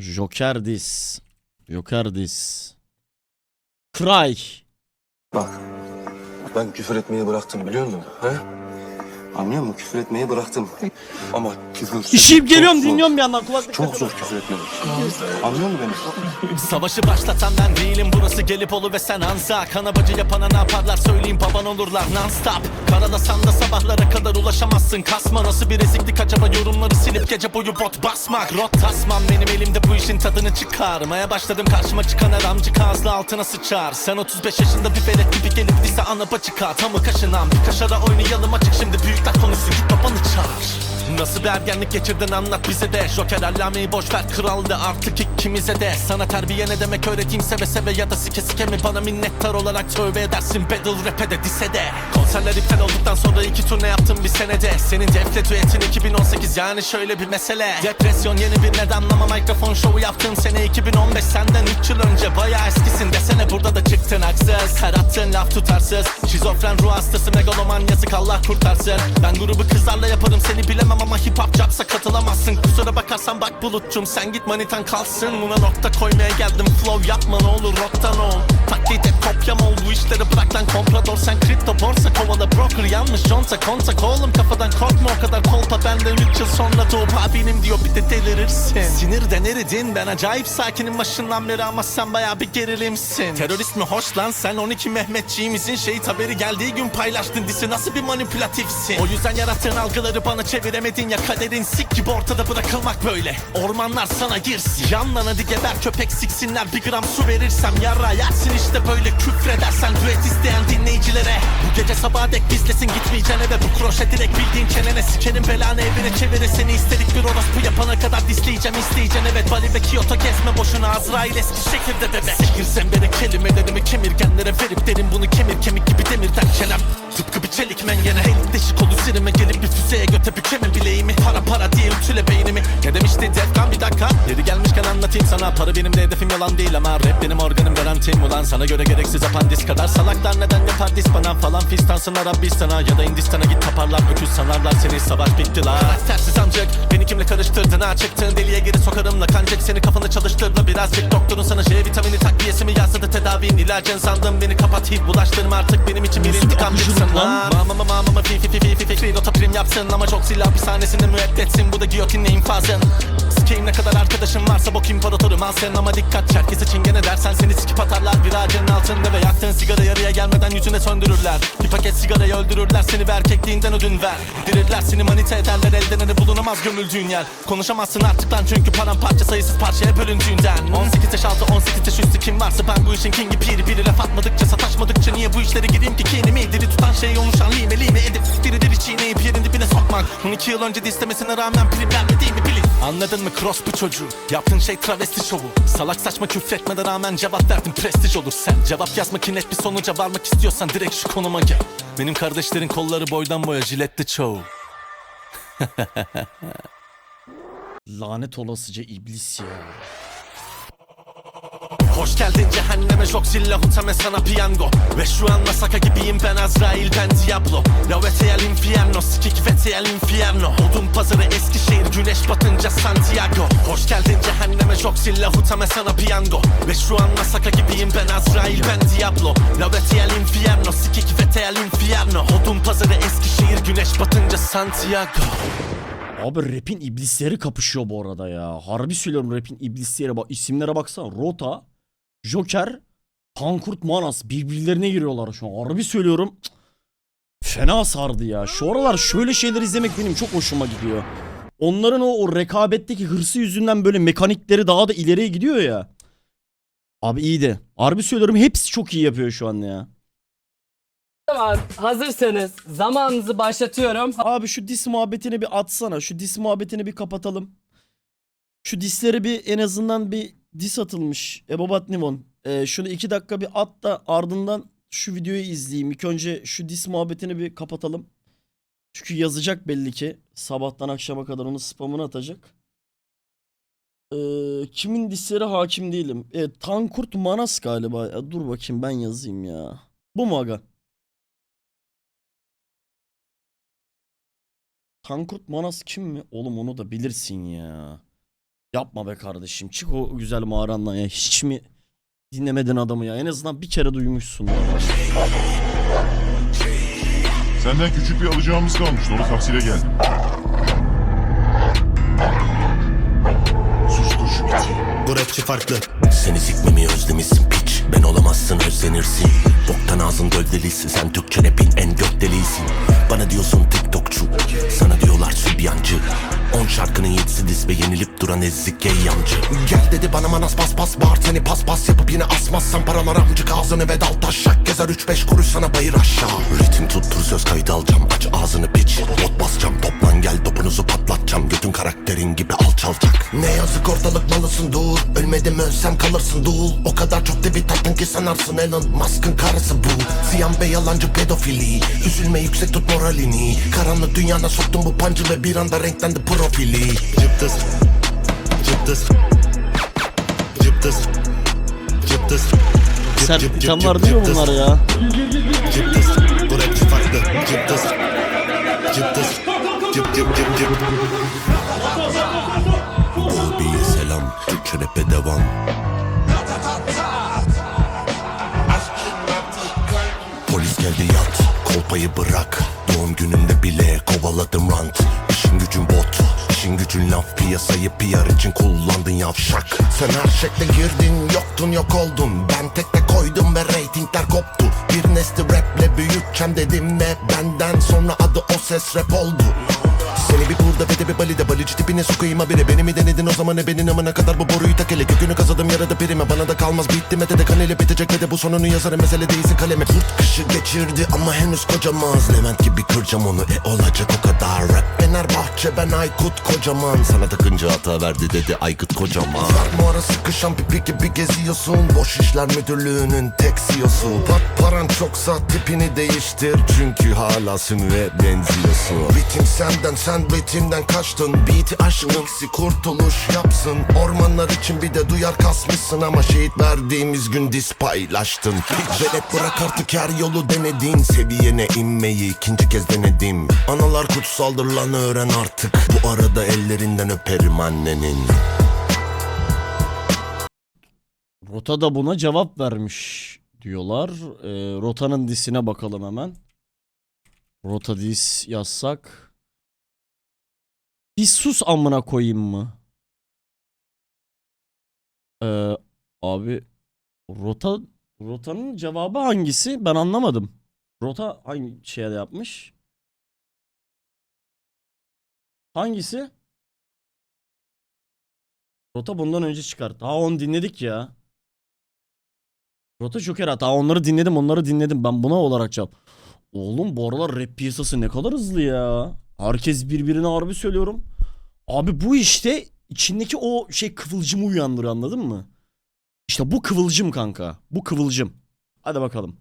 Joker dis. Joker dis. Cry. Bak ben küfür etmeyi bıraktım biliyor musun? He? Anlıyor musun? Küfür etmeyi bıraktım. Ama küfür... İşim geliyorum zor. dinliyorum bir yandan kulaklık. Çok zor küfür etmek. Anlıyor musun beni? Savaşı başlatan ben değilim burası gelip olu ve sen anza Kana bacı yapana ne yaparlar söyleyeyim baban olurlar non stop Karalasan da sabahlara kadar ulaşamazsın kasma Nasıl bir eziklik acaba yorumları silip gece boyu bot basmak Rot tasmam benim elimde işin tadını çıkarmaya başladım. Karşıma çıkan her amcık ağızlı altına sıçar. Sen 35 yaşında bir velet gibi gelip lise ana bacı kağıt Tamı kaşınan bir kaşara oynayalım açık. Şimdi büyükler konuşsun git babanı çağır Nasıl bir ergenlik geçirdin anlat bize de. Joker allameyi boş ver kraldı artık ikimize de. Sana terbiye ne demek öğreteyim seve seve ya da sike sike mi? Bana minnettar olarak tövbe edersin. Battle rap'e de dise de. Konserler iptal olduktan sonra iki turne yaptım bir senede. Senin defle düetin 2018 yani şöyle bir mesele. Depresyon yeni bir neden ama mikrofon şovu yaptığım sene 2015 Senden 3 yıl önce bayağı eskisin. Desene burada da çıktın haksız. Her attığın laf tutarsız. Şizofren ruh hastası megaloman yazık Allah kurtarsın. Ben grubu kızlarla yaparım seni bilemem ama hip hop capsa katılamazsın. Kusura bakarsan bak bulutçum sen git manitan kalsın. Buna nokta koymaya geldim flow yapma ne olur rocktan ol. Taklit et kopyam ol bu işleri bırak lan komprador. Sen kripto borsa kovala broker yanlış conta kontak Oğlum kafadan korkma o kadar kolpa benden 3 yıl sonra doğup abinim diyor bir de delirirsin. Sinirden eridin ben acayip sakinim. Başından beri ama sen baya bir gerilimsin. Terörist mi hoş lan sen? 12 Mehmetçiğimizin şehit haberi geldiği gün paylaştın. Disi nasıl bir manipülatifsin? O yüzden yarattığın algıları bana çeviremedin ya kaderin sik gibi ortada bırakılmak böyle. Ormanlar sana girsin. Yandan hadi geber köpek siksinler. Bir gram su verirsem yara yersin işte böyle küfredersen düet isteyen dinleyicilere. Bu gece sabaha dek bizlesin gitmeyeceksin eve bu kroşe direkt bildiğin çenene sikerim belanı evine çevirir seni. İstedik bir orospu yapana kadar disleyeceğim isteyeceksin evet Bali ve Kyoto gezme boşuna. Azrail eski şehirde bebek Sikirsen beni kelimelerimi kemirgenlere verip derim bunu kemir kemik gibi demirden çenem Tıpkı bir çelik mengene Elim deşik olur sirime gelip bir füzeye göte bükeme bileğimi Para para diye ütüle beynimi. Ne demişti Defkan bir dakika. Yeri gelmişken anlatayım sana. Para benim de hedefim yalan değil ama Rap benim organım garantim. Ulan Sana göre gereksiz apandis kadar Salaklar. Neden yapar dis bana falan fistansın Arabistan'a Ya da Hindistan'a git taparlar Öküz sanarlar seni. Savaş bitti la Karaktersiz amcık Beni kimle karıştırdın ha çıktığın deliğe geri sokarım la Kancık. Seni kafanı çalıştırma birazcık Doktorun sana J vitamini takviyesi mi yazdı da tedavin ilacın sandım. Beni kapat hiç bulaştırma artık. Benim için bir intikam bitsin lan? Lan Mama mama mama fi fi fi fi fi fi fi Nota prim yapsın ama çok silah hapishanesinde müebbetsin Bu da giyotinle infazın Sikeyim ne kadar arkadaşım varsa bok imparatorum al sen ama dikkat Herkes için gene dersen seni sikip atarlar. Bir ağacın altında ve yaktığın sigara yarıya gelmeden yüzüne söndürürler. Bir paket sigarayı öldürürler seni ve erkekliğinden ödün ver. Dirirler seni manita ederler elden ele bulunamaz gömüldüğün yer. Konuşamazsın artık lan çünkü paramparça sayısız parçaya bölündüğünden. 18 yaş altı 18 yaş üstü kim varsa ben bu işin kingi piri Biri laf atmadıkça sataşmadıkça niye bu işlere gireyim ki? Kinimi 12 yıl önce de istemesine rağmen prim vermediğimi bilin. Anladın mı? Cross bu çocuğu. Yaptığın şey travesti şovu. Salak saçma küfretmene rağmen cevap verdin prestij olur. Sen Cevap yazmak net bir sonuca varmak istiyorsan direkt şu konuma gel. Benim kardeşlerin kolları boydan boya jiletli çoğu. Lanet olasıca iblis ya. Hoş geldin cehenneme Joxilla hutame sana piyango. Ve şu an Masaka gibiyim ben Azrail ben Diablo. La vete al infierno sikik vete al infierno. Odun pazarı Eskişehir güneş batınca Santiago. Hoş geldin cehenneme Joxilla hutame sana piyango. Ve şu an Masaka gibiyim ben Azrail ben Diablo. La vete al infierno sikik vete al infierno. Odun pazarı Eskişehir güneş batınca Santiago. Abi rap'in iblisleri kapışıyor bu arada ya. Harbi söylüyorum rap'in iblisleri bak isimlere baksana. Rota, Joker, Tankurt Manas birbirlerine giriyorlar şu an. Harbi söylüyorum. Fena sardı ya. Şu aralar şöyle şeyler izlemek benim çok hoşuma gidiyor. Onların o, o rekabetteki hırsı yüzünden böyle mekanikleri daha da ileriye gidiyor ya. Abi iyiydi. Harbi söylüyorum hepsi çok iyi yapıyor şu an ya. Tamam hazırsanız zamanınızı başlatıyorum. Abi şu dis muhabbetini bir atsana. Şu dis muhabbetini bir kapatalım. Şu disleri bir en azından bir dis atılmış. Ebabat Nivon. Ee, şunu iki dakika bir at da ardından şu videoyu izleyeyim. İlk önce şu dis muhabbetini bir kapatalım. Çünkü yazacak belli ki. Sabahtan akşama kadar onu spamını atacak. Ee, kimin disleri hakim değilim. E, Tankurt Manas galiba. Ya, dur bakayım ben yazayım ya. Bu mu aga? Tankurt Manas kim mi? Oğlum onu da bilirsin ya. Yapma be kardeşim. Çık o güzel mağarandan ya. Hiç mi dinlemedin adamı ya? En azından bir kere duymuşsun. Senden küçük bir alacağımız kalmıştı. Onu tahsile geldim. Sustur şu iti. Bu rapçi farklı Seni sikmemi özlemişsin piç Ben olamazsın özlenirsin Boktan ağzın göldeliysin Sen Türkçe rapin en gökdeliysin Bana diyorsun tiktokçu Sana diyorlar sübyancı On şarkının yetisi dis ve yenilip duran gay yancı. Gel dedi bana manas pas pas bağır seni pas pas yapıp yine asmazsan paralar amcık ağzını ve dal taşak Gezer üç beş kuruş sana bayır aşağı. Ritim tuttur söz kaydı alacağım aç ağzını piç. Bot basacağım toplan gel topunuzu patlatacağım. Götün karakterin gibi alçalacak. Ne yazık ortalık malısın dur. Ölmedim ölsem kalırsın dul. O kadar çok tweet attın ki sanarsın Elon Musk'ın karısı bu. Siyan ve yalancı pedofili. Üzülme yüksek tut moralini. Karanlık dünyana soktun bu pancı ve bir anda renklendi profili Cıptıs Cıptıs Cıptıs Cıptıs Sen sen var değil mi bunlar ya? Farklı Cıptıs Cıptıs Cıp cıp cıp cıp Abiye selam. Türkçe rap'e devam. Polis geldi yat. Kolpayı bırak. Doğum gününde bile kovaladım rant İşin gücün bot işin gücün laf. Piyasayı PR için kullandın yavşak Sen her şekle girdin yoktun yok oldun. Ben tekte koydum ve reytingler koptu. Bir nesli raple büyüteceğim dedim ve Benden sonra adı o ses rap oldu seni bir burada ve de bir balide balıcı tipine sokayım habire Beni mi denedin o zaman? Benim amına kadar bu boruyu tak hele. Kökünü kazıdım yarada pirime bana da kalmaz bitti mete de kan bitecek ve de bu sonunu yazarım mesele değilse kaleme. Kurt kışı geçirdi ama henüz kocamaz Levent gibi kıracağım onu e olacak o kadar. Rap Fenerbahçe ben Aykut kocaman. Sana takınca hata verdi dedi Aykut kocaman. Var ara sıkışan pipi gibi geziyorsun. Boş işler müdürlüğünün tek CEO'su Pat paran çoksa tipini değiştir. Çünkü hala sümüğe benziyorsun. Bitim senden sen ritimden kaçtın Beat'i aşkın Mixi kurtuluş yapsın Ormanlar için bir de duyar kasmışsın Ama şehit verdiğimiz gün dis paylaştın Ve rap bırak artık her yolu denedin Seviyene inmeyi ikinci kez denedim Analar kutsaldır lan öğren artık Bu arada ellerinden öperim annenin Rota da buna cevap vermiş diyorlar. Ee, Rota'nın disine bakalım hemen. Rota dis yazsak. Bir sus amına koyayım mı? Ee, abi Rota Rota'nın cevabı hangisi? Ben anlamadım. Rota hangi şeye yapmış? Hangisi? Rota bundan önce çıkart. Ha onu dinledik ya. Rota Joker hata onları dinledim onları dinledim ben buna olarak cevap. Oğlum bu aralar rap piyasası ne kadar hızlı ya. Herkes birbirine harbi söylüyorum. Abi bu işte içindeki o şey kıvılcımı uyandırıyor anladın mı? İşte bu kıvılcım kanka. Bu kıvılcım. Hadi bakalım.